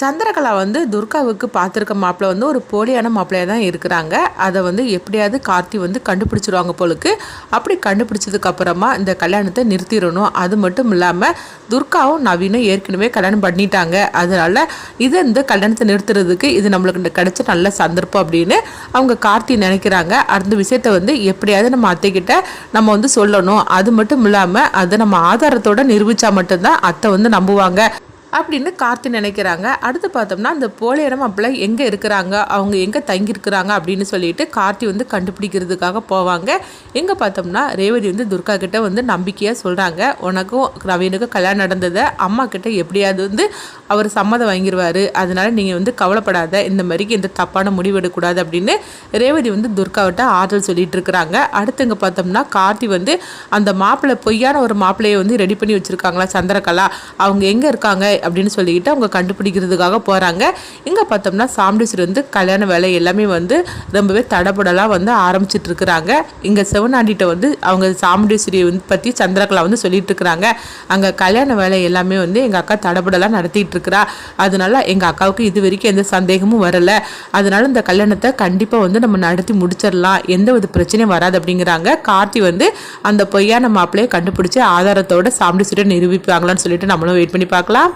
சந்திரகலா வந்து துர்காவுக்கு பார்த்துருக்க மாப்பிள்ளை வந்து ஒரு போலியான மாப்பிள்ளையாக தான் இருக்கிறாங்க. அதை வந்து எப்படியாவது கார்த்தி வந்து கண்டுபிடிச்சிருவாங்க போலுக்கு. அப்படி கண்டுபிடிச்சதுக்கப்புறமா இந்த கல்யாணத்தை நிறுத்திடணும். அது மட்டும் இல்லாமல் துர்காவும் நவீனும் ஏற்கனவே கல்யாணம் பண்ணிட்டாங்க. அதனால் இது இந்த கல்யாணத்தை நிறுத்துறதுக்கு இது நம்மளுக்கு கிடைச்ச நல்ல சந்தர்ப்பம் அப்படின்னு அவங்க கார்த்தி நினைக்கிறாங்க. அந்த விஷயத்த வந்து எப்படியாவது நம்ம அத்தைக்கிட்ட நம்ம வந்து சொல்லணும். அது மட்டும் இல்லாமல் அதை நம்ம ஆதாரத்தோட நிரூபித்தா மட்டும்தான் அத்தை வந்து நம்புவாங்க. அப்படின்னு கார்த்தி நினைக்கிறாங்க. அடுத்து பார்த்தோம்னா அந்த போலியான மாப்பிள்ளை எங்கே இருக்கிறாங்க? அவங்க எங்கே தங்கியிருக்கிறாங்க? அப்படின்னு சொல்லிட்டு கார்த்தி வந்து கண்டுபிடிக்கிறதுக்காக போவாங்க. எங்கே பார்த்தோம்னா ரேவதி வந்து துர்கா கிட்ட வந்து நம்பிக்கையாக சொல்கிறாங்க உனக்கும் நவீனுக்கும் கல்யாணம் நடந்ததை அம்மா கிட்ட எப்படியாவது வந்து அவர் சம்மதம் வாங்கிடுவார் அதனால நீங்கள் வந்து கவலைப்படாத இந்த மாதிரிக்கு எந்த தப்பான முடிவு எடுக்கக்கூடாது அப்படின்னு ரேவதி வந்து துர்காவிட்ட ஆறுதல் சொல்லிட்டு இருக்கிறாங்க. அடுத்து இங்கே பார்த்தோம்னா கார்த்தி வந்து அந்த மாப்பிள்ளை பொய்யான ஒரு மாப்பிள்ளையை வந்து ரெடி பண்ணி வச்சுருக்காங்களா சந்திரகலா? அவங்க எங்கே இருக்காங்க? அப்படின்னு சொல்லிக்கிட்டு அவங்க கண்டுபிடிக்கிறதுக்காக போகிறாங்க இங்கே பார்த்தோம்னா சாமுண்டீஸ்வரி வந்து கல்யாண வேலை எல்லாமே வந்து ரொம்பவே தடபடலாக வந்து ஆரம்பிச்சிட்டு இருக்கிறாங்க. இங்கே சிவனாண்டிகிட்ட வந்து அவங்க சாமுண்டீஸ்வரியை வந்து பற்றி சந்திரகலா வந்து சொல்லிட்டு இருக்கிறாங்க. அங்கே கல்யாண வேலை எல்லாமே வந்து எங்கள் அக்கா தடபடலாக நடத்திட்டு இருக்கிறா. அதனால எங்கள் அக்காவுக்கு இது வரைக்கும் எந்த சந்தேகமும் வரல. அதனால இந்த கல்யாணத்தை கண்டிப்பாக வந்து நம்ம நடத்தி முடிச்சிடலாம். எந்த ஒரு பிரச்சனையும் வராது அப்படிங்கிறாங்க. கார்த்தி வந்து அந்த பொய்யான மாப்பிள்ளையை கண்டுபிடிச்சி ஆதாரத்தோட சாமுண்டீஸ்வரியை நிரூபிப்பாங்களான்னு சொல்லிட்டு நம்மளும் வெயிட் பண்ணி பார்க்கலாம்.